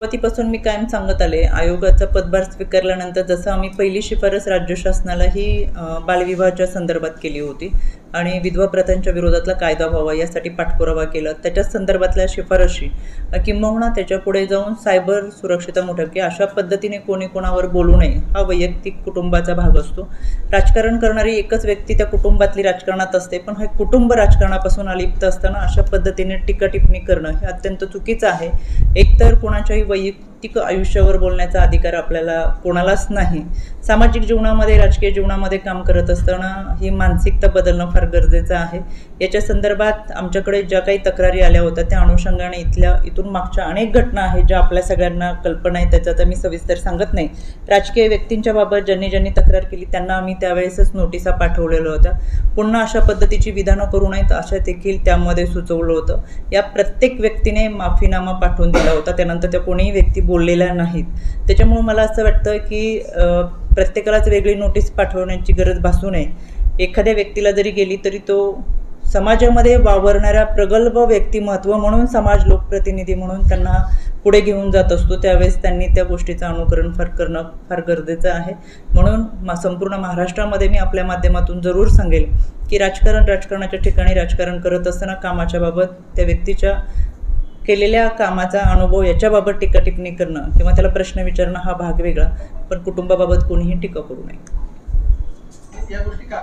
सुरुवातीपासून मी कायम सांगत आले आयोगाचा पदभार स्वीकारल्यानंतर जसं आम्ही पहिली शिफारस राज्य शासनाला ही बालविवाहाच्या संदर्भात केली होती आणि विधवा प्रथांच्या विरोधातला कायदा व्हावा यासाठी पाठपुरावा केला. त्याच्या संदर्भातल्या शिफारशी किंबहुना त्याच्या पुढे जाऊन सायबर सुरक्षिता मोठ्या की अशा पद्धतीने कोणी कोणावर बोलू नये हा वैयक्तिक कुटुंबाचा भाग असतो. राजकारण करणारी एकच व्यक्ती त्या कुटुंबातली राजकारणात असते पण हे कुटुंब राजकारणापासून अलिप्त असताना अशा पद्धतीने टीका टिप्पणी करणं हे अत्यंत चुकीचं आहे. एकतर कोणाच्याही वैयक्तिक आयुष्यावर बोलण्याचा अधिकार आपल्याला कोणालाच नाही. सामाजिक जीवनामध्ये राजकीय जीवनामध्ये काम करत असताना ही मानसिकता बदलणं फार गरजेचं आहे. याच्या संदर्भात आमच्याकडे ज्या काही तक्रारी आल्या होत्या त्या अनुषंगाने इथल्या इथून मागच्या अनेक घटना आहेत ज्या आपल्या सगळ्यांना कल्पना आहे त्याच्यात मी सविस्तर सांगत नाही. राजकीय व्यक्तींच्या बाबत ज्यांनी ज्यांनी तक्रार केली त्यांना आम्ही त्यावेळेसच नोटिसा पाठवलेल्या होत्या. पुन्हा अशा पद्धतीची विधानं करू नयेत अशा देखील त्यामध्ये सुचवलं होतं. या प्रत्येक व्यक्तीने माफीनामा पाठवून दिला होता. त्यानंतर त्या कोणीही व्यक्ती बोललेल्या नाहीत. त्याच्यामुळं मला असं वाटतं की प्रत्येकालाच वेगळी नोटीस पाठवण्याची गरज भासू नये. एखाद्या व्यक्तीला जरी गेली तरी तो समाजामध्ये वावरणाऱ्या प्रगल्भ व्यक्तिमत्व म्हणून समाज लोकप्रतिनिधी म्हणून त्यांना पुढे घेऊन जात असतो. त्यावेळेस त्यांनी त्या गोष्टीचं अनुकरण फार करणं फार गरजेचं आहे. म्हणून मा संपूर्ण महाराष्ट्रामध्ये मी आपल्या माध्यमातून जरूर सांगेल की राजकारण राजकारणाच्या ठिकाणी राजकारण करत असताना कामाच्या बाबत त्या व्यक्तीच्या केलेल्या कामाचा अनुभव याच्याबाबत टीका टिप्पणी करणं किंवा त्याला प्रश्न विचारणं हा भाग वेगळा पण कुटुंबाबाबत कोणीही टीका करू नये. या गोष्टी का